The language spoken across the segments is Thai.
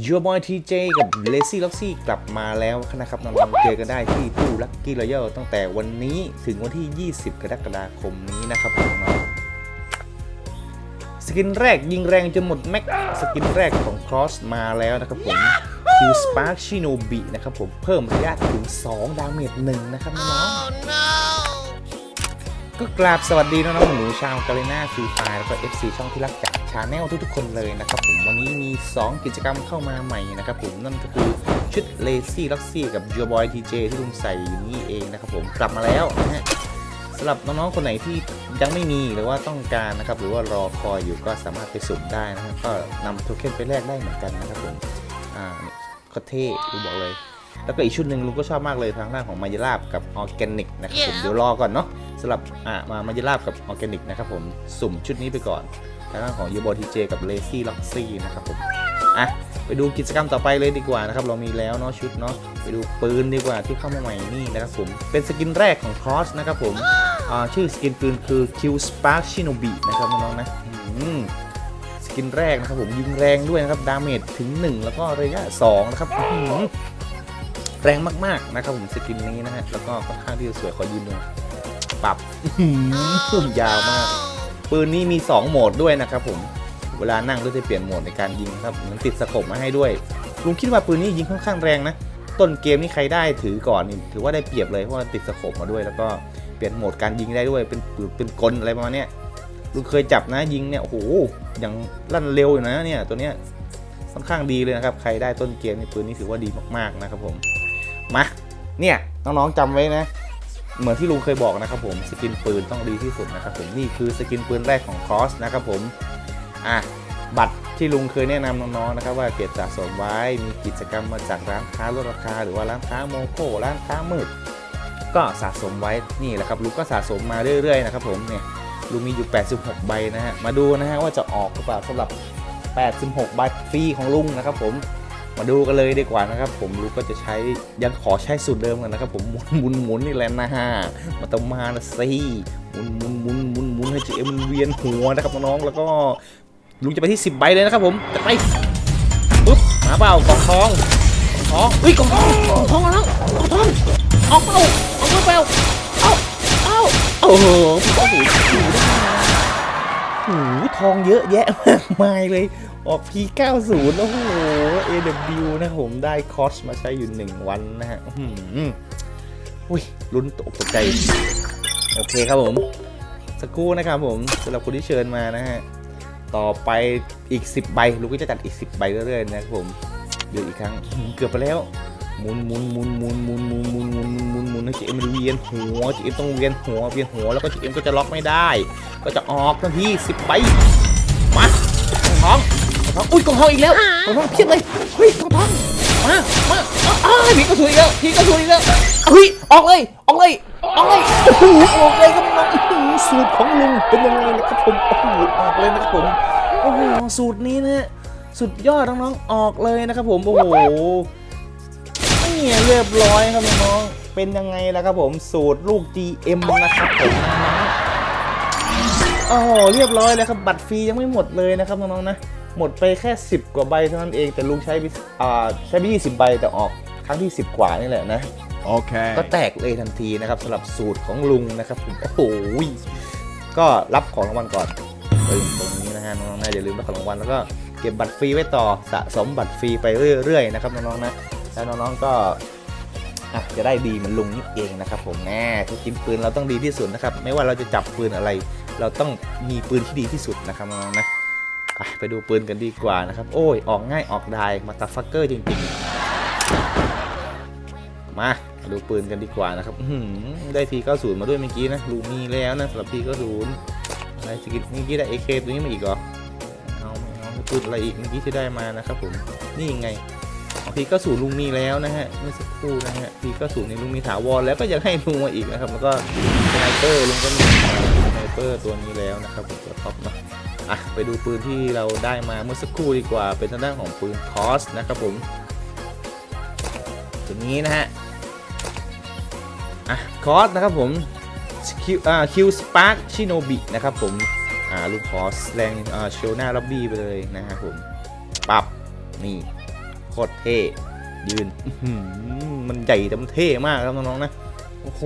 ยูบอยทีเจกับเลซี่ล็อกซี่กลับมาแล้วนะครับน้องๆเจอกันได้ที่ตู้ลั c กี้รอยัลตั้งแต่วันนี้ถึงวันที่ 20 กรกฎาคมนี้นะครับน้องสกินแรกยิงแรงจนหมดแม็กสกินแรกของ Cross มาแล้วนะครับผม Q Spark Shinobi นะครับผมเพิ่มระยะถึง 2 ดาเมจ1นะครับน้องๆก็กราบสวัสดีน้องๆหนูชาวกาเลน่าฟรีไฟแล้วก็ FC ช่องที่รักจาก ชาแนลทุกๆ คนเลยนะครับผมวันนี้มี 2 กิจกรรมเข้ามาใหม่นะครับผมนั่นก็คือชุด Lazy l o x y กับ Your Boy TJ ที่ลุงใส่อยู่นี่เองนะครับผมกลับมาแล้วนะฮะสำหรับน้องๆคนไหนที่ยังไม่มีหรือว่าต้องการนะครับหรือว่ารอคอยอยู่ก็สามารถไปสุ่มได้นะครับก็นำโทเค็นไปแลกได้เหมือนกันนะครับผมอ่านี่ก็เท่ลุงบอกเลย แล้วก็อีกชุดหนึ่งลุงก็ชอบมากเลยทางด้านของมายาลาบกับออร์แกนิกนะครับผมเดี๋ยวรอก่อนเนาะสำหรับอ่ามามายาลาบกับออร์แกนิกนะครับผมสุ่มชุดนี้ไปก่อน ทางด้านของยูบอทีเจกับเลซี่ล็อกซี่นะครับผมอะไปดูกิจกรรมต่อไปเลยดีกว่านะครับเรามีแล้วเนาะชุดเนาะไปดูปืนดีกว่าที่เข้ามาใหม่นี่นะครับผมเป็นสกินแรกของคอสนะครับผมอ่าชื่อสกินปืนคือ Q Spark Shinobi นะครับน้องๆนะอืมสกินแรกนะครับผมยิงแรงด้วยนะครับดาเมจถึง 1 แล้วก็ระยะ2นะครับอื้อหือแรงมากๆนะครับผมสกินนี้นะฮะแล้วก็ค่อนข้างที่จะสวยขอยืนดูปรับอื้อหือปุ่มยาวมาก ปืนนี้มี 2 โหมดด้วยนะครับผมเวลานั่งก็จะเปลี่ยนโหมดในการยิงครับมันติดสโคปมาให้ด้วยลุงคิดว่าปืนนี้ยิงค่อนข้างแรงนะต้นเกมนี่ใครได้ถือก่อนนี่ถือว่าได้เปรียบเลยเพราะว่าติดสโคปมาด้วย แล้วก็เปลี่ยนโหมดการยิงได้ด้วยเป็นปืนเป็นกลอะไรประมาณนี้ลุงเคยจับนะยิงเนี่ยโอ้โหอย่างลั่นเร็วอยู่นะเนี่ยตัวเนี้ยค่อนข้างดีเลยนะครับใครได้ต้นเกมในปืนนี้ถือว่าดีมากๆนะครับผมมาเนี่ยน้องๆจำไว้นะ เหมือนที่ลุงเคยบอกนะครับผมสกินปืนต้องดีที่สุดนะครับผมนี่คือสกินปืนแรกของคอสนะครับผมอะบัตรที่ลุงเคยแนะนำน้องๆนะครับว่าเก็บสะสมไว้มีกิจกรรมมาจากร้านค้าลดราคา หรือว่าร้านค้าโมโก้ร้านค้ามืดก็สะสมไว้นี่แหละครับลุงก็สะสมมาเรื่อยๆนะครับผมเนี่ยลุงมีอยู่ 86 ใบนะฮะมาดูนะฮะว่าจะออกหรือเปล่าสำหรับ 86 ใบฟรีของลุงนะครับผม มาดูกันเลยดีกว่านะครับ ผมลุงก็จะใช้ยังขอใช้สูตรเดิมกันนะครับ ผมหมุนหมุนหมุนนี่แหละนะฮะมาต้องมานะสิหมุนหมุนหมุนหมุนหมุนให้เจมันเวียนหัวนะครับน้องแล้วก็ลุงจะไปที่ 10ใบเลยนะครับผมจะไปปุ๊บมาเปล่ากองทององอเฮ้ยกองทองกองทองแล้วกองทองออกเปล่าออกมาเปล่าเอ้าเอ้าโอ้โหพี่ก็หูหูได้ หูทองเยอะแยะมากมายเลย ออก P90 โอ้โห AW นะผมได้คอสมาใช้อยู่ 1 วันนะฮะอืออุ้ยลุ้นตกใจ โอเคครับผม สักครู่นะครับผมสำหรับคนที่เชิญมานะฮะ ต่อไปอีก 10 ใบ ลูกก็จะจัดอีก 10 ใบเรื่อยๆนะครับผม เดี๋ยวอีกครั้ง เกือบไปแล้ว มุนหมุนหมุนหมุนหมุนหมุนหมุนหมุน วียนหัวจีเอ็มต้องเวียนหัวเวียนหัวแล้วก็จีเอ็มก็จะล็อกไม่ได้ ก็จะออกทันทีสิบใบมากองทองกองทองอุ้ยกองทองอีกแล้วกองทองเพียบเลยเฮ้ยกองทองมามาอ้าวพี่ก็สวยอีกแล้วพี่ก็สวยอีกแล้วเฮ้ยออกเลยออกเลยออกเลยโอ้โหออกเลยครับน้องสูตรของลุงเป็นยังไงนะครับผมโอ้โหออกเลยนะครับผมโอ้โหสูตรนี้นะสุดยอดน้องๆออกเลยนะครับผมโอ้โหเนี่ยเรียบร้อยครับน้องๆ เป็นยังไงล่ะครับผมสูตรลูก GM นะครับผมโอ้โหเรียบร้อยเลยครับ บัตรฟรียังไม่หมดเลยนะครับน้องๆนะ หมดไปแค่ 10 กว่าใบเท่านั้นเองแต่ลุงใช้ไปอ่าใช้ไป20ใบแต่ออกครั้งที่ 10 กว่านี่แหละนะ Okay. ก็แตกเลยทันทีนะครับสำหรับสูตรของลุงนะครับผมโอ้โหก็รับของรางวัลก่อนปึ้งตรงนี้นะฮะน้องๆนะอย่าลืมรับของรางวัลแล้วก็เก็บบัตรฟรีไว้ต่อสะสมบัตรฟรีไปเรื่อยๆนะครับน้องๆนะแล้วน้องๆก็ อะจะได้ดีเหมือนลุงนี่เองนะครับผมแน่ถ้ากินปืนเราต้องดีที่สุดนะครับ ไม่ว่าเราจะจับปืนอะไร เราต้องมีปืนที่ดีที่สุดนะครับน้องนะไปดูปืนกันดีกว่านะครับ โอ้ย ออกง่ายออกได้มาตาฟักเกอร์จริงๆ มาดูปืนกันดีกว่านะครับอื้อหือได้ที90มาด้วยเมื่อกี้นะลูมีแล้วนะสำหรับที90อะไรสกิลเมื่อกี้ได้ AK ตัวนี้มาอีกเหรอเอาเอาปืนอะไรอีกเมื่อกี้ที่ได้มานะครับผมนี่ยังไง พีก็สู่ลุงมีแล้วนะฮะเมื่อสักครู่นะฮะพีก็สู่ในลุงมีถาวรแล้วก็ยังให้ลุงมาอีกนะครับ แล้วก็สไนเปอร์ลุงก็มีสไนเปอร์ตัวนี้แล้วนะครับผมตัวท็อปนะอะไปดูปืนที่เราได้มาเมื่อสักครู่ดีกว่า เป็นทางด้านของปืนคอสนะครับผมตัวนี้นะฮะอะคอสนะครับผมคิวอ่าคิวสปาร์คชิโนบินะครับผมอ่าลูกคอสแรงอ่าเชลหน้าล็อบบี้ไปเลยนะครับผมปรับนี่ โคตรเท่ยืนอื้อหือมันใหญ่แต่มันเท่มากครับน้องๆนะโอ้โห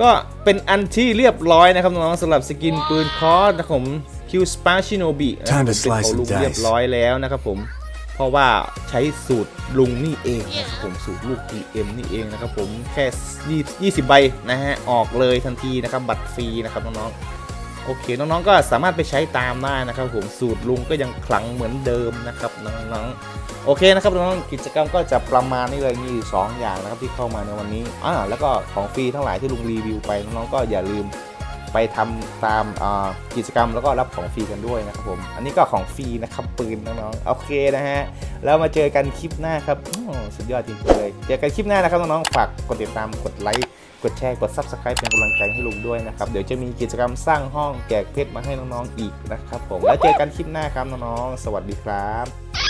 ก็เป็นอันที่เรียบร้อยนะครับน้องๆสำหรับสกินปืนคอร์สนะครับผมคิวสปาชิโนบินะครับ Time to เป็น slice ของ and ลุงเรียบ dice ร้อยแล้วนะครับผมเพราะว่าใช้สูตรลุงนี่เองนะครับผมสูตรลูก PM นี่เองนะครับผมแค่ 20 20ใบนะฮะออกเลยทันทีนะครับบัตรฟรีนะครับน้องๆ โอเคน้องๆก็สามารถไปใช้ตามได้นะครับผมสูตรลุงก็ยังคลังเหมือนเดิมนะครับน้องๆโอเคนะครับน้องๆกิจกรรมก็จะประมาณนี้เลยมีอยู่สองอย่างนะครับที่เข้ามาในวันนี้อ่าแล้วก็ของฟรีทั้งหลายที่ลุงรีวิวไปน้องๆก็อย่าลืม ไปทำตามกิจกรรมแล้วก็รับของฟรีกันด้วยนะครับผมอันนี้ก็ของฟรีนะครับปืนน้องๆโอเคนะฮะแล้วมาเจอกันคลิปหน้าครับสุดยอดจริงๆเลยเจอกันคลิปหน้านะครับน้องๆฝากกดติดตามกดไลค์กดแชร์กด Subscribe เป็นกำลังใจให้ลุงด้วยนะครับ เดี๋ยวจะมีกิจกรรมสร้างห้องแจกเพชรมาให้น้องๆอีกนะครับผมแล้วเจอกันคลิปหน้าครับน้องๆสวัสดีครับ